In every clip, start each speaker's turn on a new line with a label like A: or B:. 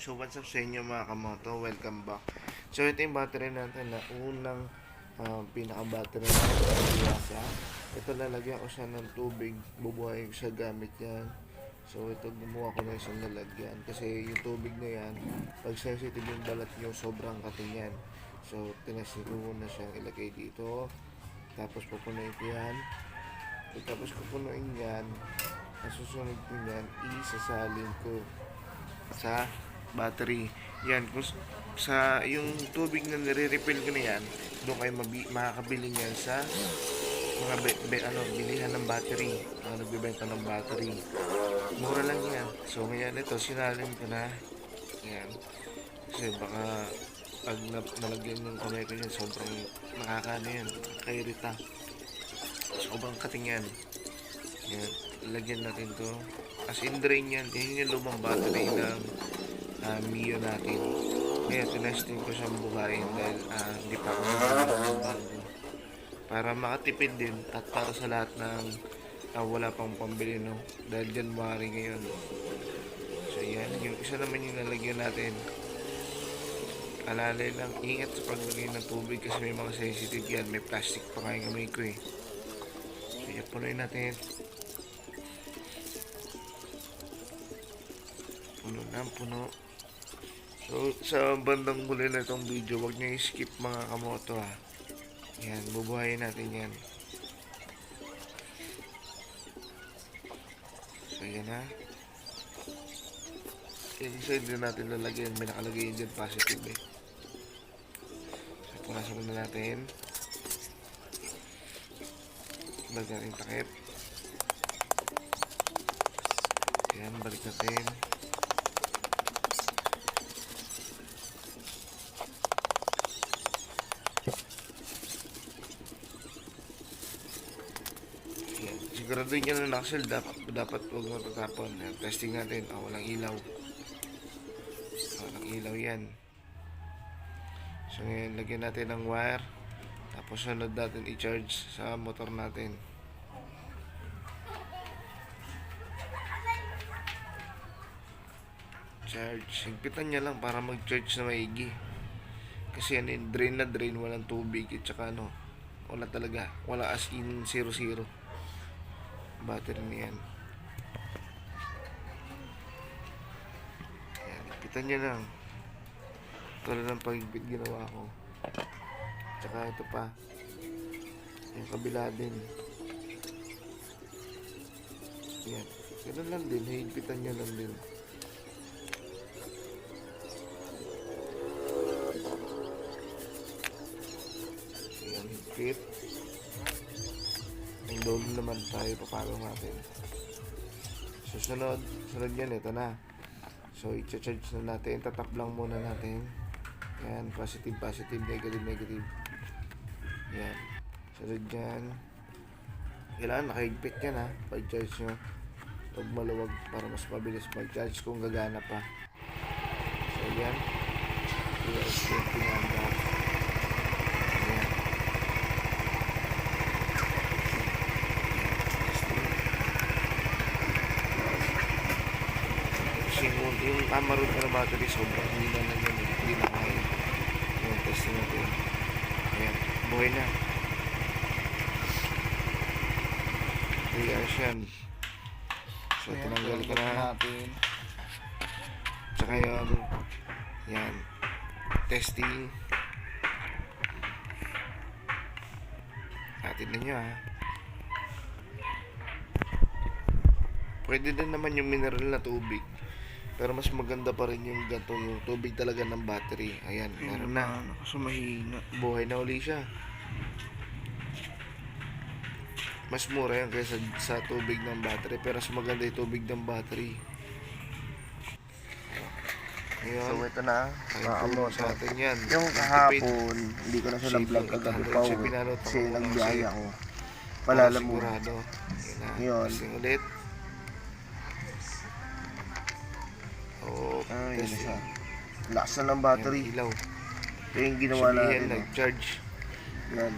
A: So what's up sa inyo mga kamoto, welcome back. So ito yung battery natin na unang uh, pinaka-battery natin sa Yasa. Ito lalagyan ko siya ng tubig, bubuhayin ko siya gamit yan. So ito gumawa ko na isang lalagyan kasi yung tubig na yan, pag sensitive yung balat nyo, sobrang kating yan. So ko na siya ilagay dito. Tapos pupunuin ko yan. Tapos pupunuin yan. Ang susunod ko yan, isasalin ko sa battery. Yan, kung sa yung tubig na nire-refill ko na yan, doon kayo mabi, makakabili niyan sa mga be, be- ano, bilihan ng battery. Mga nagbebenta ng battery. Mura lang yan. So, ngayon ito, sinalin ko na. Yan. Kasi baka pag na, nalagyan yung kamay ko yan, sobrang nakakano yan. Kairita. Sobrang kating yan. Yan. Lagyan natin to. As in drain yan. Yan yung lumang battery ng uh, Mio natin. Kaya tinesting ko siyang buhayin dahil ah, hindi pa ako. Para makatipid din at para sa lahat ng ah, wala pang pambili no. Dahil January ngayon. So yan. Yung isa naman yung nalagyan natin. Alalay lang, ingat sa paglagay ng tubig kasi may mga sensitive yan. May plastic pa kaya kamay ko eh. So yan, natin. Puno na, puno. So, sa bandang huli na itong video, huwag niyo i-skip mga kamoto ha. Yan, bubuhayin natin yan. So, yan ha. Yung isa din natin lalagyan. May nakalagay yun dyan positive eh. So, punasan muna natin. Balik natin takip. Yan, balik natin. Yan. Siguraduhin nyo na Naxel, dapat, dapat huwag matatapon. Yan, testing natin. Oh, walang ilaw. Walang ilaw yan. So ngayon, lagyan natin ng wire. Tapos sunod natin i-charge sa motor natin. Charge. Higpitan niya lang para mag-charge na maigi. Kasi ano yun, drain na drain, walang tubig. At saka ano, wala talaga. Wala as in 0-0. Battery na yan. Ayan, higpitan niya lang. Tulad ng pagigpit ginawa ko. Tsaka ito pa. Yung kabila din. Yan. Ganun lang din. Higpitan niya lang din. Ayan, higpit. Dulo naman tayo papalo natin. Susunod. Sunod yan. Ito na. So, i-charge na natin. Tatap lang muna natin. Yan. Positive, positive, negative, negative. Yan. Sunod yan. Kailangan nakahigpit yan ha. Pag-charge nyo. Huwag maluwag para mas mabilis mag-charge kung gagana pa. So, yan. US 20 handa. Yan. Kasi yung, yung Amarok na battery sobrang hina na yun. eh. Hindi na kaya. Yung testing natin. Ayan. Buhay na. 3 hours yan. So, tinanggal ko na.
B: natin.
A: Tsaka yun. Yan. Testing. Atin na nyo ha. Pwede din naman yung mineral na tubig. Pero mas maganda pa rin yung ganito, yung tubig talaga ng battery. Ayan, meron na.
B: Kasi mahina.
A: Buhay na uli siya. Mas mura yan kaysa sa tubig ng battery. Pero mas maganda yung tubig ng battery. Ngayon,
B: So ito na. amoto.
A: sa atin yan.
B: Yung kahapon, hindi ko na siya na-vlog kagabi pa
A: kasi
B: uwi.
A: ako
B: Kasi
A: muna
B: nagbiyaya
A: kasi
B: ko. Palala mo.
A: Sigurado. Yun na. Testing ulit.
B: Yun na
A: testing.
B: siya. Lakas na ng battery.
A: Yan, ilaw.
B: Ito yung ginawa
A: Sabihin,
B: natin. oh.
A: nag-charge.
B: Yan.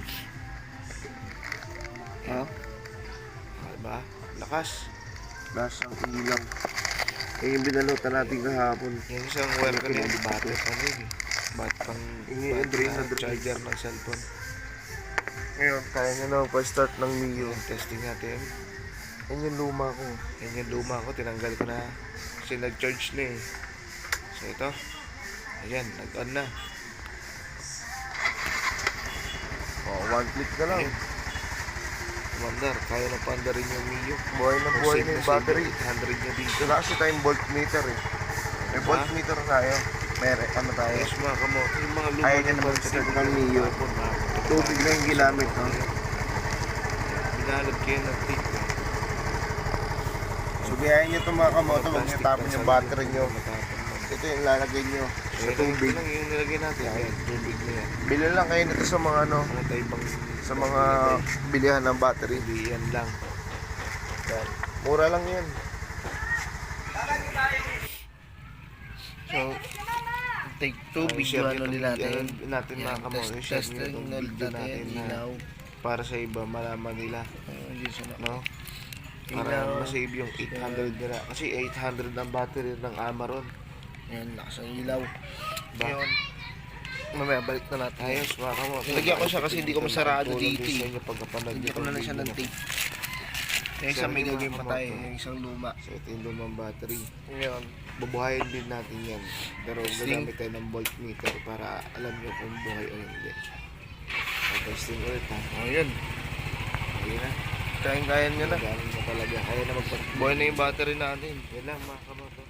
B: Ha?
A: Diba? Lakas.
B: Lakas ng ilaw. Eh, yung binalutan natin kahapon.
A: Yung isang wire ko na yung battery ano yun eh. Bat pang
B: Yung
A: bat-
B: drain na drain.
A: charger ng cellphone.
B: Ngayon, kaya nyo na pa-start ng Mio.
A: Testing natin.
B: Yan yung luma ko.
A: Yan yung luma ko, tinanggal ko na. Kasi nag-charge na eh. So ito. Ayan, nag-on na.
B: Oh, one click na lang.
A: Ayan. Commander, kaya na panda rin yung Mio.
B: Buhay na buhay na yung battery.
A: 800 niya dito.
B: Wala kasi tayong voltmeter eh. May
A: Diba?
B: voltmeter tayo. May re- ano tayo.
A: Yes mga kamote, yung mga luma
B: Ayaw niya
A: ng
B: naman
A: battery,
B: start ng Mio.
A: tapon, mga-
B: Tubig na yung ginamit, no?
A: Binalad kayo ng tape. no?
B: So, biyahin nyo itong mga kamoto. Huwag nyo tapon yung
A: sa
B: battery nyo.
A: Matapon.
B: Ito yung lalagay nyo sa
A: ito
B: tubig.
A: lang yung nilagay natin. Ayan, tubig na yan.
B: Bili lang kayo nito sa mga ano,
A: Ano tayo bang
B: sa mga bilihan ng battery.
A: Hindi yan lang.
B: Yan. Mura lang yan. So, take video
A: share
B: ano
A: itong
B: natin.
A: natin mga kamote.
B: test-
A: Share nyo
B: testing
A: itong
B: ulit
A: video
B: natin,
A: natin na
B: ilaw.
A: para sa iba malaman nila. No? Para masave yung 800 nila. Kasi 800 ang battery ng Amaron.
B: Yan, lakas ang ilaw. Ngayon, mamaya balik na natin.
A: Ayos mga kamote.
B: Nilagyan ko siya kasi hindi ko masarado dito eh. Hindi ko na lang siya ng tape. Yung isang may gagawin pa tayo,
A: kamote.
B: yung isang luma.
A: So ito yung lumang battery.
B: Ngayon,
A: Bubuhayin din natin yan. Pero gagamit tayo ng voltmeter para alam nyo kung buhay o hindi. Testing ulit ha.
B: oh yun,
A: Ayun na.
B: kayang-kaya nyo na.
A: Galing na talaga. Kaya na.
B: Buhay na yung battery natin.
A: Yan lang mga kamote.